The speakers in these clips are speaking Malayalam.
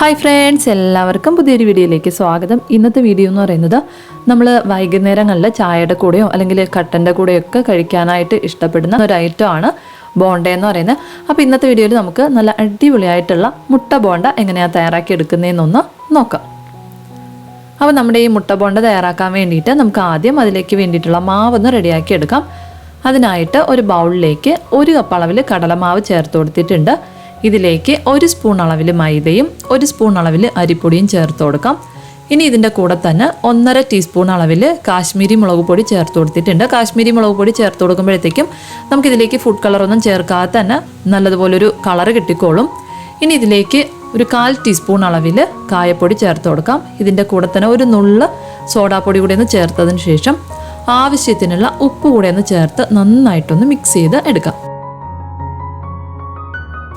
ഹായ് ഫ്രണ്ട്സ് എല്ലാവർക്കും പുതിയൊരു വീഡിയോയിലേക്ക് സ്വാഗതം. ഇന്നത്തെ വീഡിയോ എന്ന് പറയുന്നത് നമ്മൾ വൈകുന്നേരങ്ങളിൽ ചായയുടെ കൂടെയോ അല്ലെങ്കിൽ കട്ടന്റെ കൂടെയോ ഒക്കെ കഴിക്കാനായിട്ട് ഇഷ്ടപ്പെടുന്ന ഒരു ഐറ്റം ആണ് ബോണ്ട എന്ന് പറയുന്നത്. അപ്പോൾ ഇന്നത്തെ വീഡിയോയിൽ നമുക്ക് നല്ല അടിപൊളിയായിട്ടുള്ള മുട്ട ബോണ്ട എങ്ങനെയാണ് തയ്യാറാക്കി എടുക്കുന്നതെന്നൊന്ന് നോക്കാം. അപ്പോൾ നമ്മുടെ ഈ മുട്ട ബോണ്ട തയ്യാറാക്കാൻ വേണ്ടിയിട്ട് നമുക്ക് ആദ്യം അതിലേക്ക് വേണ്ടിയിട്ടുള്ള മാവൊന്ന് റെഡിയാക്കി എടുക്കാം. അതിനായിട്ട് ഒരു ബൗളിലേക്ക് ഒരു കപ്പ് അളവിൽ കടലമാവ് ചേർത്ത് കൊടുത്തിട്ടുണ്ട്. ഇതിലേക്ക് ഒരു സ്പൂൺ അളവിൽ മൈദയും ഒരു സ്പൂൺ അളവിൽ അരിപ്പൊടിയും ചേർത്ത് കൊടുക്കാം. ഇനി ഇതിന്റെ കൂടെ തന്നെ ഒന്നര ടീസ്പൂൺ അളവിൽ കാശ്മീരി മുളക് പൊടി ചേർത്ത് കൊടുത്തിട്ടുണ്ട്. കാശ്മീരി മുളക് പൊടി ചേർത്ത് കൊടുക്കുമ്പോഴത്തേക്കും നമുക്കിതിലേക്ക് ഫുഡ് കളറൊന്നും ചേർക്കാതെ തന്നെ നല്ലതുപോലൊരു കളർ കിട്ടിക്കോളും. ഇനി ഇതിലേക്ക് ഒരു കാൽ ടീസ്പൂൺ അളവിൽ കായപ്പൊടി ചേർത്ത് കൊടുക്കാം. ഇതിന്റെ കൂടെ തന്നെ ഒരു നുള്ള് സോഡാപ്പൊടി കൂടി ഒന്ന് ചേർത്തതിന് ശേഷം ആവശ്യത്തിനുള്ള ഉപ്പ് കൂടെ ഒന്ന് ചേർത്ത് നന്നായിട്ടൊന്ന് മിക്സ് ചെയ്ത് എടുക്കാം.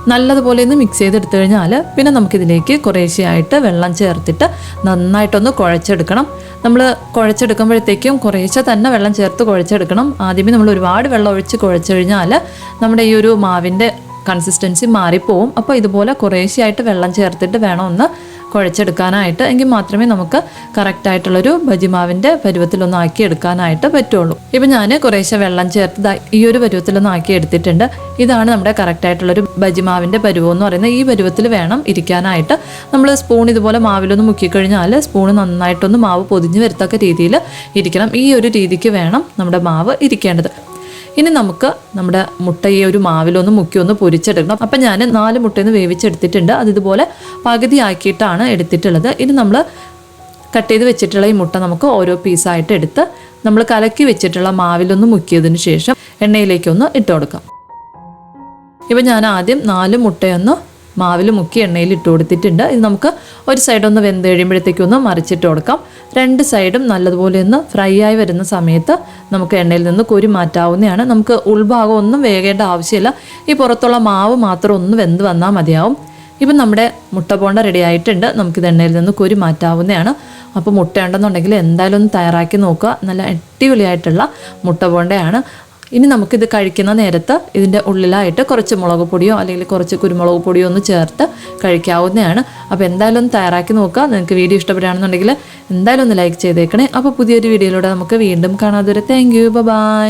നല്ലതുപോലെ ഒന്ന് മിക്സ് ചെയ്തെടുത്തു കഴിഞ്ഞാൽ പിന്നെ നമുക്കിതിലേക്ക് കുറേശ്ശെയായിട്ട് വെള്ളം ചേർത്തിട്ട് നന്നായിട്ടൊന്ന് കുഴച്ചെടുക്കണം. നമ്മൾ കുഴച്ചെടുക്കുമ്പോഴത്തേക്കും കുറേശ്ശെ തന്നെ വെള്ളം ചേർത്ത് കുഴച്ചെടുക്കണം. ആദ്യമേ നമ്മൾ ഒരുപാട് വെള്ളം ഒഴിച്ച് കുഴച്ചു കഴിഞ്ഞാൽ നമ്മുടെ ഈ ഒരു മാവിന്റെ കൺസിസ്റ്റൻസി മാറിപ്പോവും. അപ്പോൾ ഇതുപോലെ കുറേശ്ശെയായിട്ട് വെള്ളം ചേർത്തിട്ട് വേണം ഒന്ന് കുഴച്ചെടുക്കാനായിട്ട്. എങ്കിൽ മാത്രമേ നമുക്ക് കറക്റ്റായിട്ടുള്ളൊരു ബജിമാവിന്റെ പരുവത്തിലൊന്ന് ആക്കി എടുക്കാനായിട്ട് പറ്റുള്ളൂ. ഇപ്പം ഞാൻ കുറേശ്ശെ വെള്ളം ചേർത്ത് ഈ ഒരു പരുവത്തിലൊന്ന് ആക്കി എടുത്തിട്ടുണ്ട് ഇതാണ് നമ്മുടെ കറക്റ്റായിട്ടുള്ളൊരു ബജിമാവിന്റെ പരുവം എന്ന് പറയുന്നത്. ഈ പരുവത്തിൽ വേണം ഇരിക്കാനായിട്ട്. നമ്മൾ സ്പൂൺ ഇതുപോലെ മാവിലൊന്ന് മുക്കിക്കഴിഞ്ഞാൽ സ്പൂൺ നന്നായിട്ടൊന്ന് മാവ് പൊതിഞ്ഞ് വരത്തക്ക രീതിയിൽ ഇരിക്കണം. ഈ ഒരു രീതിക്ക് വേണം നമ്മുടെ മാവ് ഇരിക്കേണ്ടത്. ഇനി നമുക്ക് നമ്മുടെ മുട്ടയെ ഒരു മാവിലൊന്ന് മുക്കി ഒന്ന് പൊരിച്ചെടുക്കണം. അപ്പം ഞാൻ നാല് മുട്ടയൊന്ന് വേവിച്ചെടുത്തിട്ടുണ്ട്. അത് ഇതുപോലെ പകുതി ആക്കിയിട്ടാണ് എടുത്തിട്ടുള്ളത്. ഇനി നമ്മൾ കട്ട് ചെയ്ത് വെച്ചിട്ടുള്ള ഈ മുട്ട നമുക്ക് ഓരോ പീസായിട്ട് എടുത്ത് നമ്മൾ കലക്കി വെച്ചിട്ടുള്ള മാവിലൊന്ന് മുക്കിയതിന് ശേഷം എണ്ണയിലേക്കൊന്ന് ഇട്ട് കൊടുക്കാം. ഇപ്പം ഞാൻ ആദ്യം നാല് മുട്ടയൊന്ന് മാവിൽ മുക്കി എണ്ണയിൽ ഇട്ട് കൊടുത്തിട്ടുണ്ട്. ഇത് നമുക്ക് ഒരു സൈഡ് ഒന്ന് വെന്ത് കഴിയുമ്പോഴത്തേക്കും ഒന്ന് മറിച്ചിട്ട് കൊടുക്കാം. രണ്ട് സൈഡും നല്ലതുപോലെ ഒന്ന് ഫ്രൈ ആയി വരുന്ന സമയത്ത് നമുക്ക് എണ്ണയിൽ നിന്ന് കുരി മാറ്റാവുന്നതാണ്. നമുക്ക് ഉൾഭാഗം ഒന്നും വേകേണ്ട ആവശ്യമില്ല. ഈ പുറത്തുള്ള മാവ് മാത്രം ഒന്ന് വെന്ത് വന്നാൽ മതിയാവും. ഇപ്പം നമ്മുടെ മുട്ട പോണ്ട റെഡി ആയിട്ടുണ്ട്. നമുക്കിത് എണ്ണയിൽ നിന്ന് കുരി മാറ്റാവുന്നതാണ്. അപ്പോൾ മുട്ട ഉണ്ടെന്നുണ്ടെങ്കിൽ എന്തായാലും ഒന്ന് തയ്യാറാക്കി നോക്കുക. നല്ല അടിപൊളിയായിട്ടുള്ള മുട്ട പോണ്ടയാണ്. ഇനി നമുക്കിത് കഴിക്കുന്ന നേരത്ത് ഇതിന്റെ ഉള്ളിലായിട്ട് കുറച്ച് മുളക് പൊടിയോ അല്ലെങ്കിൽ കുറച്ച് കുരുമുളക് പൊടിയോ ഒന്ന് ചേർത്ത് കഴിക്കാവുന്നതാണ്. അപ്പോൾ എന്തായാലും ഒന്ന് തയ്യാറാക്കി നോക്കുക. നിങ്ങൾക്ക് വീഡിയോ ഇഷ്ടപ്പെടുകയാണെന്നുണ്ടെങ്കിൽ എന്തായാലും ഒന്ന് ലൈക്ക് ചെയ്തേക്കണേ. അപ്പോൾ പുതിയൊരു വീഡിയോയിലൂടെ നമുക്ക് വീണ്ടും കാണാതെ താങ്ക് യു ബൈ